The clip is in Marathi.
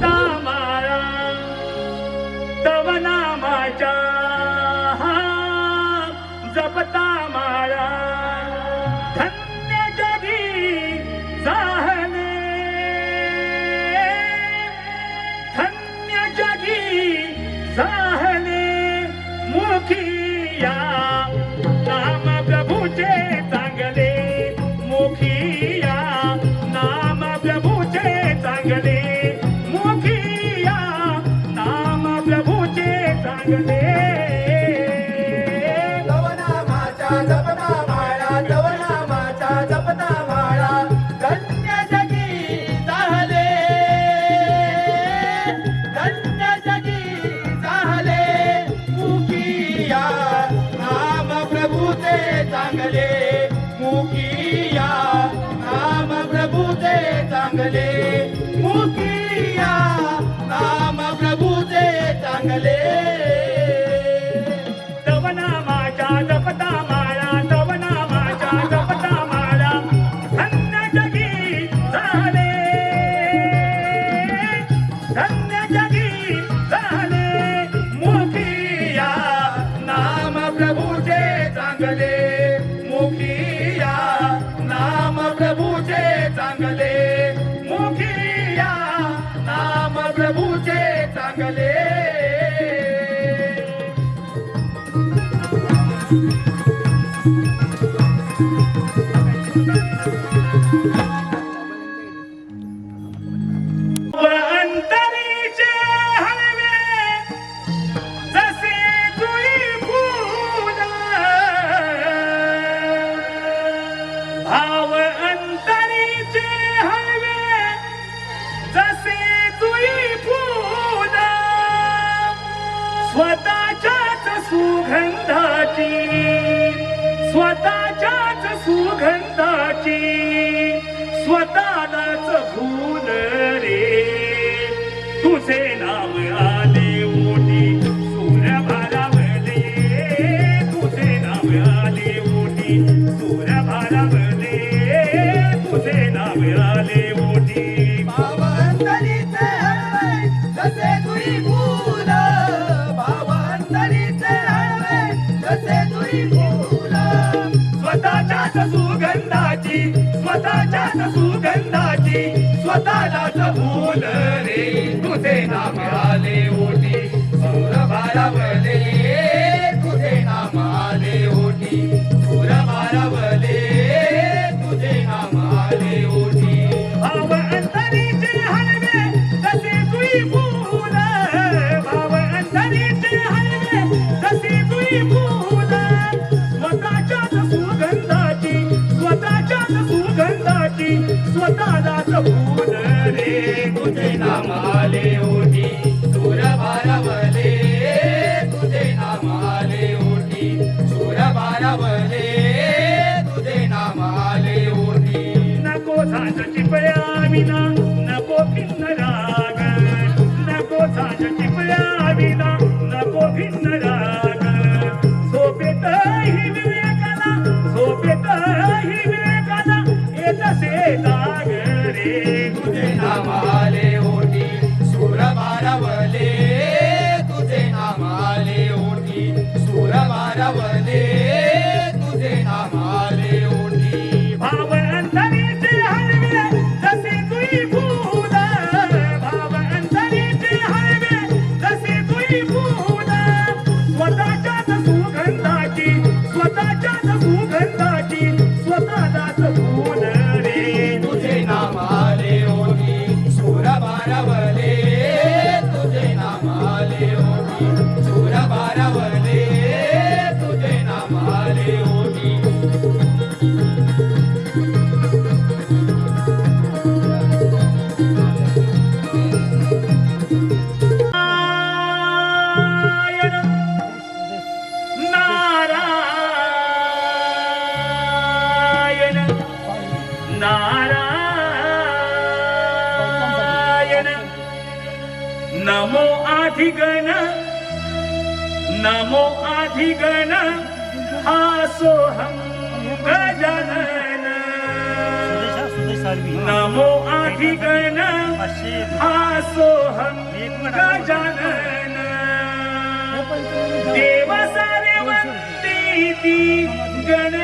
大妈。चांगले मुखी स्वतःलाच भूल रे. तुझे नाव आले ओटी सूर्य भारावले. तुझे नाव आले ओटी सूर्य भारावले. तुझे नाव आले ओटी भावंतरीचे जसे तुई फूल. भावंतरीचे जसे तुई फूल. स्वतःच्याच सुगंधाची स्वतःच्याच स्वतःलाच भूल रे तुझे नाम आले ओटी सौरभाला बले सूर भारावले तुझे नाम आले ओटी. सूर भारावले तुझे नाम आले ओटी. नको झांज चिपळ्या विना नको भिन्न राग. नको झांज चिपळ्या विना नको भिन्न राग. झोपेत ही विवेकाला झोपेत ही विवेकाला येत से जाग रे. तुझे नाम भारावले अधिगण नमो अधिगण आसोहम गजानन। नमो अधिगण पाचशे हा गजानन। देव सारेवंती गण